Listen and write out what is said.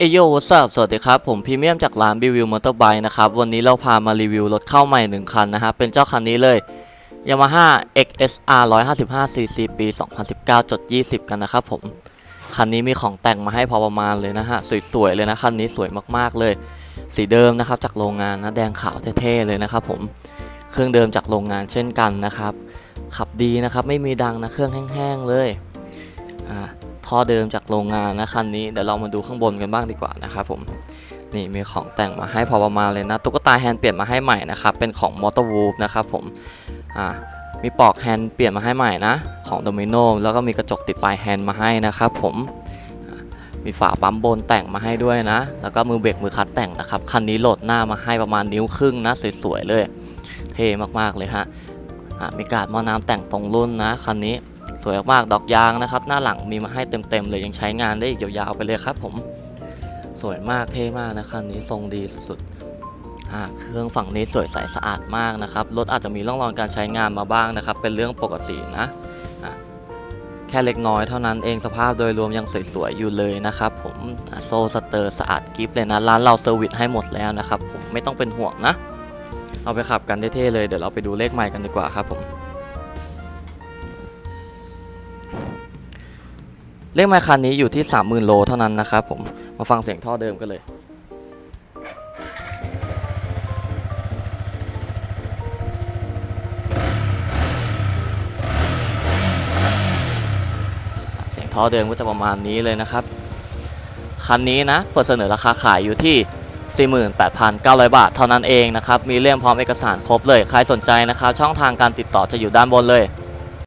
เอโยวัสบสวัสดีครับ ผมพรีเมียมจากร้านรีวิวมอเตอร์ไบค์นะครับ วันนี้เราพามารีวิวรถเข้าใหม่ 1 คันนะฮะ เป็นเจ้าคันนี้เลย Yamaha XSR 155cc ปี 2019.20 กันนะครับผม คันนี้มีของแต่งมาให้พอประมาณเลยนะฮะ สวยๆ เลยนะ คันนี้สวยมากๆเลย สีเดิมนะครับ จากโรงงานนะแดงขาวเท่ๆ เลยนะครับผม เครื่องเดิมจากโรงงานเช่นกันนะครับ ขับดีนะครับ ไม่มีดังนะ เครื่องแห้งๆ เลย อ่า ท่อเดิมจากโรงงานนะคันนี้เดี๋ยวเรามาดูข้างบนกันบ้างดีกว่านะครับผมนี่มีของแต่งมาให้พอประมาณเลยนะตุ๊กตาแฮนด์เปลี่ยนมาให้ใหม่นะครับเป็นของ m o t o r w o o f นะครับผมอ่ามีปลอกแฮนด์เปลี่ยนมาให้ใหม่นะของ Domino แล้วก็มีกระจกติดปลายแฮนด์มาให้นะครับผมมีฝาปั๊มบนแต่งมาให้ด้วยนะ แล้วก็มือเบรกมือคัดแต่งนะครับคันนี้โหลดหน้ามาให้ประมาณนิ้วครึ่งนะสวยๆเลย เท่มากๆเลยฮะอ่ามีการดมอน้ำแต่งตรงรุ่นนะคันนี้ สวยมากดอกยางนะครับ หน้าหลังมีมาให้เต็มๆเลยยังใช้งานได้อีกยาวๆไปเลยครับ ผมสวยมากเท่มากนะคันนี้ทรงดีสุดอ่าเครื่องฝั่งนี้สวยใสสะอาดมากนะครับรถอาจจะมีร่องรอยการใช้งานมาบ้างนะครับ เป็นเรื่องปกตินะอะแค่เล็กน้อยเท่านั้นเองสภาพโดยรวมยังสวยๆอยู่เลยนะครับ ผมโซ่สเตอร์สะอาดกิฟเลยนะร้านเราเซอร์วิสให้หมดแล้วนะครับ ผมไม่ต้องเป็นห่วงนะ เอาไปขับกันเท่ๆเลยเดี๋ยวเราไปดูเลขใหม่กันดีกว่าครับผม เลขไมค์คันนี้อยู่ที่ 30,000 โลเท่านั้นนะครับผม มาฟังเสียงท่อเดิมกันเลย เสียงท่อเดิมก็จะประมาณนี้เลยนะครับ คันนี้นะ เปิดเสนอราคาขายอยู่ที่ 48,900 บาทเท่านั้นเองนะครับ มีเล่มพร้อมเอกสารครบเลย ใครสนใจนะครับ ช่องทางการติดต่อจะอยู่ด้านบนเลย